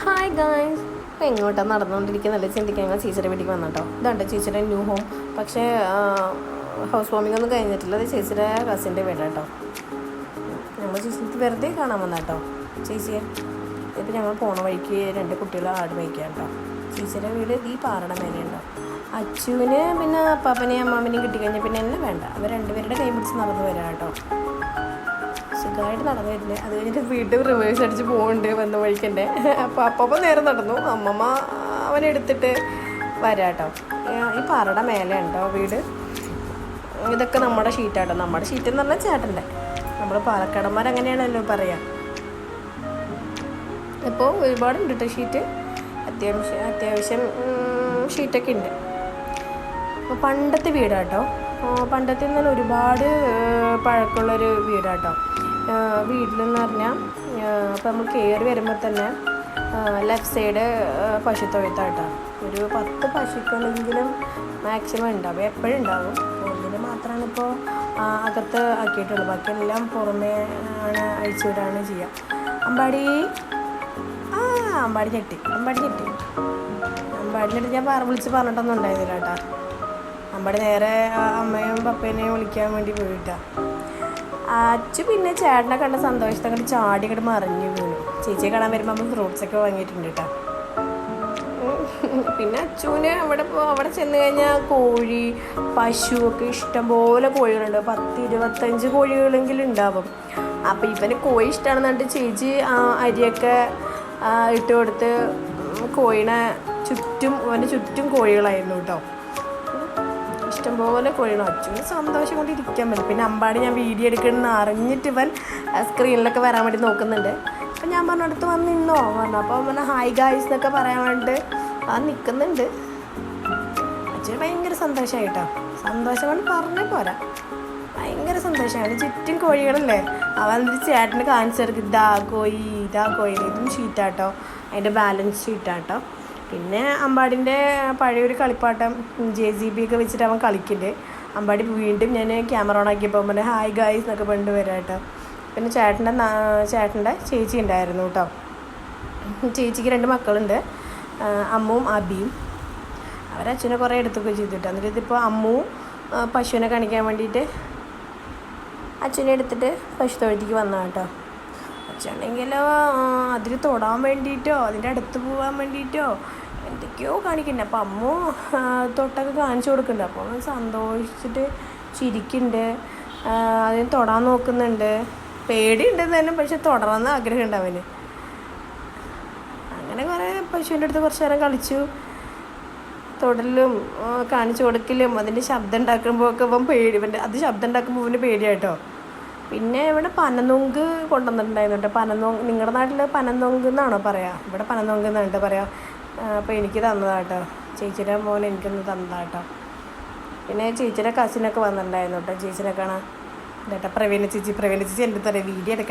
Hi guys ഇപ്പം എങ്ങോട്ടാണ് നടന്നുകൊണ്ടിരിക്കുന്നില്ല? ചിന്തിക്കാൻ ഞങ്ങൾ ചേച്ചിയുടെ വീട്ടിലേക്ക് വന്നിട്ടോ ഇതുണ്ട് ചേച്ചിയുടെ ന്യൂ ഹോം പക്ഷേ ഹൗസ് വാമിംഗ് ഒന്നും കഴിഞ്ഞിട്ടില്ല. അത് ചേച്ചിയുടെ കസിന്റെ വീട് കേട്ടോ. ഞങ്ങൾ ചേച്ചി വെറുതെ കാണാൻ വന്നാട്ടോ ചേച്ചിയെ ഇപ്പം ഞങ്ങൾ പോണ വഴിക്ക് രണ്ട് കുട്ടികൾ ആട് വയ്ക്കുക കേട്ടോ. ചേച്ചിയുടെ വീട് ഈ പാറട മേലെയുണ്ടോ അച്ചുവിന് പിന്നെ അപ്പാപ്പനെയും അമ്മാമ്മനെയും കിട്ടിക്കഴിഞ്ഞാൽ പിന്നെ എന്നെ വേണ്ട. അവർ രണ്ടുപേരുടെ കൈ പിടിച്ച് നടന്നു വരാം കേട്ടോ. സുഖമായിട്ട് നടന്നു വരുന്നത് അത് കഴിഞ്ഞിട്ട് വീട്ടിൽ റിവേഴ്സ് അടിച്ച് പോകുന്നുണ്ട് വന്ന വഴിക്കന്റെ. അപ്പോൾ അപ്പപ്പം നേരെ നടന്നു. അമ്മമ്മ അവനെടുത്തിട്ട് വരാട്ടോ. ഈ പാറയുടെ മേലെ ഉണ്ടോ വീട്? ഇതൊക്കെ നമ്മുടെ ഷീറ്റാട്ടോ നമ്മുടെ ഷീറ്റ് എന്ന് പറഞ്ഞാൽ ചേട്ടന്റെ. നമ്മൾ പാലക്കാടന്മാർ അങ്ങനെയാണല്ലോ പറയാം. ഇപ്പോൾ ഒരുപാടുണ്ട് കേട്ടോ ഷീറ്റ് അത്യാവശ്യം അത്യാവശ്യം ഷീറ്റൊക്കെ ഉണ്ട്. അപ്പോൾ പണ്ടത്തെ വീടാട്ടോ. പണ്ടത്തെ എന്ന് ഒരുപാട് പഴക്കമുള്ളൊരു വീടാട്ടോ. വീട്ടിലെന്ന് പറഞ്ഞാൽ അപ്പോൾ നമ്മൾ കയറി വരുമ്പോൾ തന്നെ ലെഫ്റ്റ് സൈഡ് പശുത്തൊഴുത്താട്ടോ ഒരു പത്ത് പശുക്കളെങ്കിലും മാക്സിമം ഉണ്ടാവും എപ്പോഴും ഉണ്ടാവും. ഒന്നിന് മാത്രമാണ് ഇപ്പോൾ അകത്ത് ആക്കിയിട്ടുള്ളൂ. ബാക്കിയെല്ലാം പുറമേ ആണ് അഴിച്ചുവിടാണ് ചെയ്യുക അമ്പാടി. ആ അമ്പാടി ഞെട്ടി. അമ്പാടി ഞെട്ടി. അമ്പാടിനടുത്ത് ഞാൻ പറ വിളിച്ച് പറഞ്ഞിട്ടൊന്നും ഉണ്ടായിരുന്നില്ല കേട്ടാ. അമ്പാടി നേരെ അമ്മയും പപ്പേനെയും വിളിക്കാൻ വേണ്ടി പോയിട്ടാ. അച്ചു പിന്നെ ചേട്ടനെ കണ്ട സന്തോഷത്തെ അങ്ങോട്ട് ചാടി അങ്ങോട്ട് മറിഞ്ഞു വീണു. ചേച്ചിയെ കാണാൻ വരുമ്പോൾ നമ്മൾ ഫ്രൂട്ട്സ് ഒക്കെ വാങ്ങിയിട്ടുണ്ട് കേട്ടോ പിന്നെ അച്ചുവിന് അവിടെ അവിടെ ചെന്ന് കഴിഞ്ഞാൽ കോഴി പശു ഒക്കെ ഇഷ്ടംപോലെ കോഴികളുണ്ട്. പത്ത് ഇരുപത്തഞ്ച് കോഴികളെങ്കിലും ഉണ്ടാവും. അപ്പം ഇവന് കോഴി ഇഷ്ടമാണെന്ന് പറഞ്ഞിട്ട് ചേച്ചി അരിയൊക്കെ ഇട്ട് കൊടുത്ത് കോഴിനെ ചുറ്റും അവന്റെ ചുറ്റും കോഴികളായിരുന്നു കേട്ടോ ഇഷ്ടംപോലെ കോഴികൾ അച്ഛന് സന്തോഷം കൊണ്ടിരിക്കാൻ പറ്റും. പിന്നെ അമ്പാടി ഞാൻ വീഡിയോ എടുക്കണമെന്ന് അറിഞ്ഞിട്ട് ഇവൻ സ്ക്രീനിലൊക്കെ വരാൻ വേണ്ടി നോക്കുന്നുണ്ട്. അപ്പം ഞാൻ പറഞ്ഞു അടുത്ത് വന്ന് നിന്നോ. പറഞ്ഞു. അപ്പോൾ അവൻ ഹായ് ഗായ്സ് എന്നൊക്കെ പറയാൻ വേണ്ടിയിട്ട് ആ നിൽക്കുന്നുണ്ട് അച്ഛന് ഭയങ്കര സന്തോഷമായിട്ടോ സന്തോഷം കൊണ്ട് പറഞ്ഞേ പോരാ. ഭയങ്കര സന്തോഷമാണ് ചുറ്റും കോഴികളല്ലേ? അവൻ ചേട്ടന് കാണിച്ചു ഇതാ കോഴി ഇതാ കോഴി. ഇതും ഷീറ്റാട്ടോ അതിന്റെ ബാലൻസ് ഷീറ്റാട്ടോ പിന്നെ അമ്പാടിന്റെ പഴയൊരു കളിപ്പാട്ടം ജെ സി ബി ഒക്കെ വെച്ചിട്ട് അവൻ കളിക്കില്ലേ? അമ്പാടി വീണ്ടും ഞാൻ ക്യാമറ ഓൺ ആക്കിയപ്പോൾ പറഞ്ഞ ഹായ് ഗായ്സ് എന്നൊക്കെ പണ്ട് വരാം പിന്നെ ചേട്ടന്റെ ചേട്ടന്റെ ചേച്ചി ഉണ്ടായിരുന്നു കേട്ടോ. ചേച്ചിക്ക് രണ്ട് മക്കളുണ്ട്. അമ്മും അമ്മുവും അബിയും അവരച്ഛനെ കുറേ എടുത്തൊക്കെ ചെയ്തിട്ട് എന്നിട്ട് ഇതിപ്പോൾ അമ്മു പശുവിനെ കാണിക്കാൻ വേണ്ടിയിട്ട് അച്ഛനെ എടുത്തിട്ട് പശു തൊഴുത്തേക്ക് വന്ന കേട്ടോ. അച്ഛനെങ്കിലോ അതിൽ തൊടാൻ വേണ്ടിയിട്ടോ അതിന്റെ അടുത്ത് പോകാൻ വേണ്ടിയിട്ടോ എന്തൊക്കെയോ കാണിക്കുന്നുണ്ട്. അപ്പം അമ്മു തൊട്ടൊക്കെ കാണിച്ചു കൊടുക്കുന്നുണ്ട്. അപ്പോൾ സന്തോഷിച്ചിട്ട് ചിരിക്കുന്നുണ്ട്. അതിന് തൊടാൻ നോക്കുന്നുണ്ട്. പേടിയുണ്ട് തന്നെ പക്ഷെ തൊടണമെന്ന് ആഗ്രഹമുണ്ട് അവന്. അങ്ങനെ കുറേ പശുവിന്റെ അടുത്ത് കുറച്ച് നേരം കളിച്ചു. തൊടലും കാണിച്ചു കൊടുക്കലും അതിന്റെ ശബ്ദം ഉണ്ടാക്കുമ്പോൾ ഒക്കെ പേടി. അത് ശബ്ദം ഉണ്ടാക്കുമ്പോൾ ഇവന് പേടിയായിട്ടോ പിന്നെ ഇവിടെ പനനൊങ്ക് കൊണ്ടുവന്നിട്ടുണ്ടായിരുന്നു പനനൊങ്ക് നിങ്ങളുടെ നാട്ടിൽ പനനൊങ്ക് എന്നാണോ പറയാ? ഇവിടെ പനനൊങ്ക് എന്നാണ് പറയാം. അപ്പോൾ എനിക്ക് തന്നതാട്ടോ. ചേച്ചിയുടെ മോൻ എനിക്കൊന്ന് തന്നതാട്ടോ. പിന്നെ ചേച്ചിയുടെ കസിനൊക്കെ വന്നിട്ടുണ്ടായിരുന്നു കേട്ടോ ചേച്ചിനെ കാണാൻ കേട്ടോ പ്രവീണ ചേച്ചി പ്രവീണ ചേച്ചി എന്റെ തരാം വീഡിയോ എടുക്കാൻ